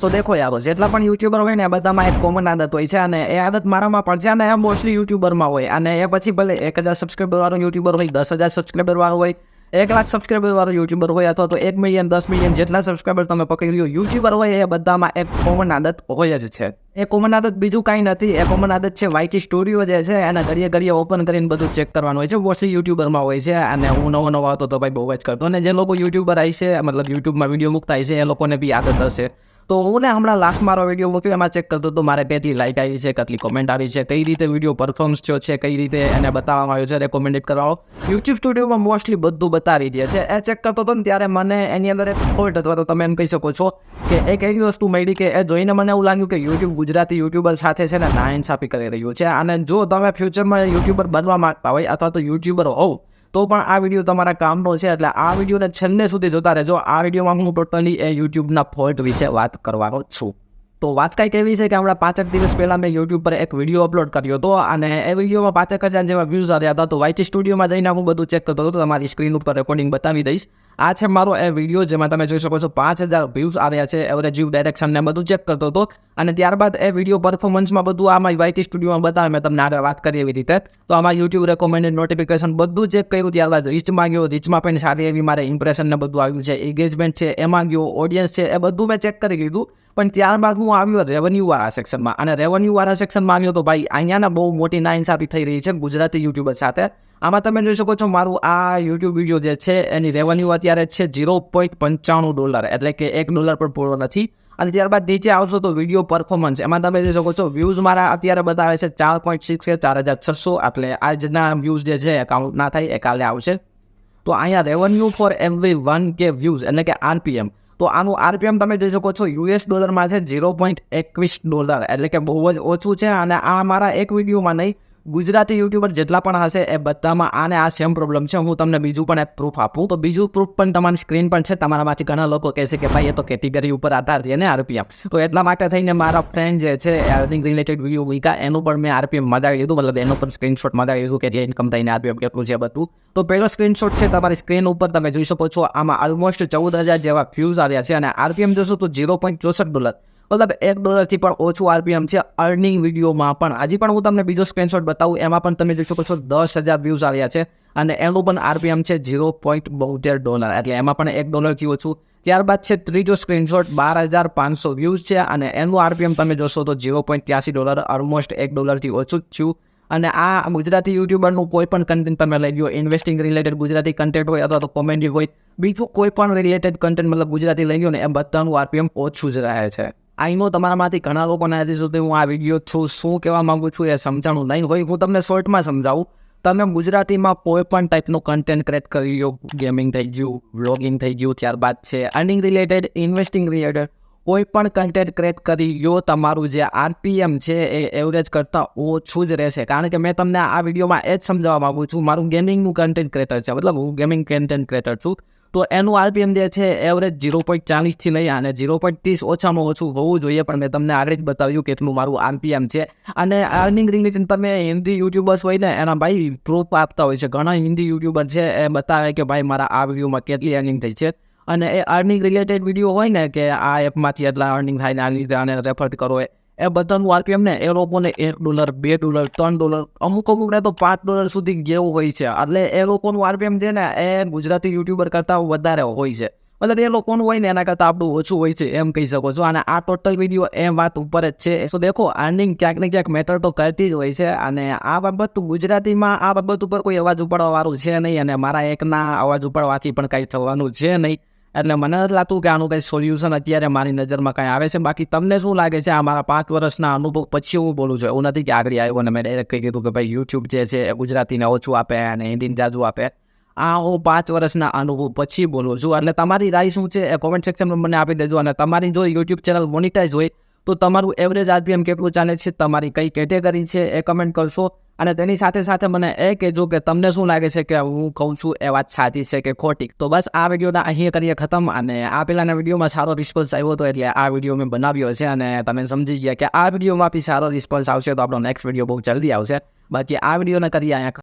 તો દેખો યારો જેટલા પણ યુટ્યુબર હોય ને, એ બધામાં એક કોમન આદત હોય છે અને એ આદત મારામાં પણ છે અને મોસ્ટલી યુટ્યુબરમાં હોય. અને એ પછી ભલે એક હજાર સબસ્ક્રાઈબર વાળો યુટ્યુબર હોય, દસ હજાર સબસ્ક્રાઈબર વાળો હોય, એક લાખ સબસ્ક્રાઈબર વાળો યુટ્યુબર હોય અથવા તો એક મિલિયન દસ મિલિયન જેટલા સબસ્ક્રાઈબર તમે પકડી લો યુટ્યુબર હોય એ બધામાં એક કોમન આદત હોય જ છે. એ કોમન આદત બીજું કાંઈ નથી, એ કોમન આદત છે વાઇકી સ્ટુડિયો જે છે, એના ઘડીએ ઘડીએ ઓપન કરીને બધું ચેક કરવાનું હોય છે. મોસ્ટલી યુટ્યુબરમાં હોય છે અને હું નવો નવો આવતો તો ભાઈ બહુ જ કરતો. અને જે લોકો યુટ્યુબર આવી છે, મતલબ યુટ્યુબમાં વીડિયો મૂકતા છે, એ લોકોને બી આદત હશે. તો હું ને હમણાં લાસ્ટ મારો વીડિયો મૂક્યો, એમાં ચેક કરતો તો મારે કેટલી લાઇક આવી છે, કેટલી કોમેન્ટ આવી છે, કઈ રીતે વીડિયો પરફોર્મન્સ થયો છે, કઈ રીતે એને બતાવવામાં આવ્યો છે રેકોમેન્ડેડ કરવાનો યુટ્યુબ સ્ટુડિયોમાં મોસ્ટલી બધું બતાવી દે છે. એ ચેક કરતો હતો ને ત્યારે મને એની અંદર એક ફોલ્ટ અથવા તો તમે એમ કહી શકો છો કે એક એવી વસ્તુ મળી કે એ જોઈને મને એવું લાગ્યું કે યુટ્યુબ ગુજરાતી યુટ્યુબર સાથે છે ને આપી કરી રહ્યું છે. અને જો તમે ફ્યુચરમાં યુટ્યુબર બનવા માંગતા હોય અથવા તો યુટ્યુબર હોવ તો પણ આ વીડિયો તમારા કામનો છે એટલે આ વિડીયોને છેલ્લે સુધી જોતા રહેજો. આ વિડીયોમાં હું ટોટલી એ યુટ્યુબના ફોલ્ટ વિશે વાત કરવાનો છું. તો વાત કંઈક એવી છે કે હમણાં પાંચેક દિવસ પહેલાં મેં યુટ્યુબ પર એક વીડિયો અપલોડ કર્યો હતો અને એ વિડીયોમાં પાંચેક હજાર જેવા વ્યૂઝ આવ્યા હતા. તો વાયટી સ્ટુડિયોમાં જઈને હું બધું ચેક કરતો હતો. તમારી સ્ક્રીન ઉપર રેકોર્ડિંગ બતાવી દઈશ. આ છે મારો એ વીડિયો જેમાં તમે જોઈ શકો છો પાંચ હજાર વ્યૂઝ આવ્યા છે એવરેજ વ્યૂ ડાયરેક્શન ને બધું ચેક કરતો હતો. અને ત્યારબાદ એ વીડિયો પરફોર્મન્સમાં બધું આમાં વાયટી સ્ટુડિયોમાં બતાવે, મેં તમને આગળ વાત કરી એવી રીતે. તો આમાં યુટ્યુબ રેકોમેન્ડેડ નોટિફિકેશન બધું ચેક કર્યું, ત્યારબાદ રીચમાં માંગ્યો રીચમાં પણ સારી એવી મારે ઇમ્પ્રેશન ને બધું આવ્યું છે એન્ગેજમેન્ટ છે એમાં ગયો ઓડિયન્સ છે, એ બધું મેં ચેક કરી લીધું. પણ ત્યારબાદ હું આવ્યો રેવન્યુવાળા સેક્શનમાં અને રેવન્યુ વાળા સેક્શનમાં આવ્યો તો ભાઈ, અહીંયાના બહુ મોટી નાઇન્સાફી થઈ રહી છે ગુજરાતી યુટ્યુબર સાથે. આમાં તમે જોઈ શકો છો મારું આ યુટ્યુબ વીડિયો જે છે, એની રેવન્યુ અત્યારે છે ઝીરો પોઈન્ટ પંચાણું ડોલર એટલે કે એક ડોલર પણ પૂરો નથી. અને ત્યારબાદ નીચે આવશો તો વીડિયો પરફોર્મન્સ એમાં તમે જોઈ શકો છો વ્યૂઝ મારા અત્યારે બતાવે છે ચાર પોઈન્ટ સિક્સ કે ચાર હજાર છસો, એટલે આજના વ્યૂઝ જે છે એકાઉન્ટ ના થાય, એ કાલે આવશે. તો અહીંયા revenue for every one K views એટલે કે આરપીએમ તો આનું આરપીએમ તમે જોઈ શકો છો યુએસ ડોલરમાં છે ઝીરો પોઈન્ટ એકવીસ ડોલર એટલે કે બહુ જ ઓછું છે, અને આ મારા એક વિડીયોમાં નહીં ગુજરાતી યુટ્યુબર જેટલા પણ હશે એ બધામાં આને આ સેમ પ્રોબ્લેમ છે. હું તમને બીજું પણ એક પ્રૂફ આપું. તો બીજું પ્રૂફ પણ તમારી સ્ક્રીન પર છે. તમારામાંથી ઘણા લોકો કહેશે કે ભાઈ એ તો કેટેગરી ઉપર આધાર છે ને આરપીએમ તો એટલા માટે થઈને મારા ફ્રેન્ડ જે છે અર્નિંગ રિલેટેડ વીડિયો મૂક્યા. એનું પણ મેં આરપીએમ મગાવી લીધું. મતલબ એનો પણ સ્ક્રીનશોટ મગાવી લીધું કે જે ઇન્કમ થઈને આરપીએમ કેટલું છે બધું. તો પહેલો સ્ક્રીનશોટ છે તમારી સ્ક્રીન ઉપર. તમે જોઈ શકો છો, આમાં ઓલમોસ્ટ ચૌદ હજાર જેવા ફ્યુઝ આવ્યા છે. અને આરપીએમ જોશો તો ઝીરો પોઈન્ટ ચોસઠ ડોલર મતલબ એક ડોલરથી પણ ઓછું આરપીએમ છે અર્નિંગ વિડીયોમાં પણ. હજી પણ હું તમને બીજો સ્ક્રીનશોટ બતાવું, એમાં પણ તમે જોઈ શકો છો દસ હજાર વ્યૂઝ આવ્યા છે અને એનું પણ આરપીએમ છે ઝીરો પોઈન્ટ બોતેર ડોલર. એટલે એમાં પણ એક ડોલરથી ઓછું. ત્યારબાદ છે ત્રીજો સ્ક્રીનશોટ બાર હજાર પાંચસો વ્યૂઝ છે અને એનું આરપીએમ તમે જોશો તો ઝીરો પોઈન્ટ ત્યાસી ડોલર ઓલમોસ્ટ એક ડોલરથી ઓછું જ થયું અને આ ગુજરાતી યુટ્યુબરનું કોઈ પણ કન્ટેન્ટ તમે લઈ લો ઇન્વેસ્ટિંગ રિલેટેડ ગુજરાતી કન્ટેન્ટ હોય અથવા તો કોમેડી હોય, બીજું કોઈ પણ રિલેટેડ કન્ટેન્ટ મતલબ ગુજરાતી લઈ લો ને, એ બધાનું આરપીએમ ઓછું જ રહે છે. આઈ નો તમારામાંથી ઘણા લોકોને હજી સુધી હું આ વીડિયો છું. શું કહેવા માંગુ છું એ સમજાણું નહીં હોય. હું તમને શોર્ટમાં સમજાવું. તમે ગુજરાતીમાં કોઈ પણ ટાઈપનું કન્ટેન્ટ ક્રિએટ કરી લો. ગેમિંગ થઈ ગયું વ્લોગિંગ થઈ ગયું, ત્યારબાદ છે અર્નિંગ રિલેટેડ ઇન્વેસ્ટિંગ રિલેટેડ કોઈ પણ કન્ટેન્ટ ક્રિએટ કરી લો. તમારું જે આરપીએમ છે એ એવરેજ કરતાં ઓછું જ રહેશે. કારણ કે મેં તમને આ વિડીયોમાં એ જ સમજાવવા માગું છું. મારું ગેમિંગનું કન્ટેન્ટ ક્રિએટર છે. મતલબ હું ગેમિંગ કન્ટેન્ટ ક્રિએટર છું. તો એનું આરપીએમ જે છે એવરેજ ઝીરો પોઈન્ટ ચાલીસથી લઈ અને ઝીરો પોઈન્ટ ત્રીસ ઓછામાં ઓછું હોવું જોઈએ. પણ મેં તમને આગળ જ બતાવ્યું કેટલું મારું આરપીએમ છે. અને અર્નિંગ રિલેટેડ તમે હિન્દી યુટ્યુબર્સ હોય ને, એના ભાઈ પ્રૂફ આપતા હોય છે. ઘણા હિન્દી યુટ્યુબર છે એ બતાવે કે ભાઈ મારા આ વિડીયોમાં કેટલી અર્નિંગ થઈ છે. અને એ અર્નિંગ રિલેટેડ વીડિયો હોય ને, કે આ એપમાંથી એટલા અર્નિંગ થાય ને આ રીતે આને રેફર કરો એ બધાનું આરપીએમ ને એ લોકોને એક ડોલર બે ડોલર ત્રણ ડોલર અમુક અમુકને તો પાંચ ડોલર સુધી ગેવું હોય છે. એટલે એ લોકોનું આરપીએમ છે ને, એ ગુજરાતી યુટ્યુબર કરતાં વધારે હોય છે. મતલબ એ લોકોનું હોય ને, એના કરતાં આપણું ઓછું હોય છે, એમ કહી શકો છો. અને આ ટોટલ વીડિયો એ વાત ઉપર જ છે. તો દેખો અર્નિંગ ક્યાંક ને ક્યાંક મેટર તો કરતી જ હોય છે. અને આ બાબત ગુજરાતીમાં આ બાબત ઉપર કોઈ અવાજ ઉપાડવાવાળું છે નહીં. અને મારા એકના અવાજ ઉપાડવાથી પણ કાંઈ થવાનું છે નહીં. એટલે મને નથી લાગતું કે આનું કંઈ સોલ્યુશન અત્યારે મારી નજરમાં કંઈ આવે છે. બાકી તમને શું લાગે છે? આ મારા પાંચ વર્ષના અનુભવ પછી હું બોલું છું. એવું નથી કે આગળ આવ્યો અને મેં ડાયરેક્ટ કહી દીધું કે ભાઈ યુટ્યુબ જે છે એ ગુજરાતીને ઓછું આપે અને હિન્દીને જાજુ આપે. આ હું પાંચ વર્ષના અનુભવ પછી બોલું છું. એટલે તમારી રાય શું છે? એ કોમેન્ટ સેક્શનમાં મને આપી દેજો અને તમારી જો યુટ્યુબ ચેનલ મોનિટાઈઝ હોય તો તમારું એવરેજ આરપીએમ કેટલું ચાલે છે તમારી કઈ કેટેગરી છે એ કમેન્ટ કરશો. અને તેની સાથે સાથે મને એ કહેજો કે તમને શું લાગે છે કે હું કહું છું એ વાત સાચી છે કે ખોટી. તો બસ આ વિડીયોના અહીં કરીએ ખતમ અને આ પહેલાંના વિડીયોમાં સારો રિસ્પોન્સ આવ્યો હતો એટલે આ વીડિયો મેં બનાવ્યો છે અને તમે સમજી ગયા કે આ વિડીયોમાં બી સારો રિસ્પોન્સ આવશે તો આપણો નેક્સ્ટ વીડિયો બહુ જલ્દી આવશે. બાકી આ વિડીયોને કરીએ અહીંયા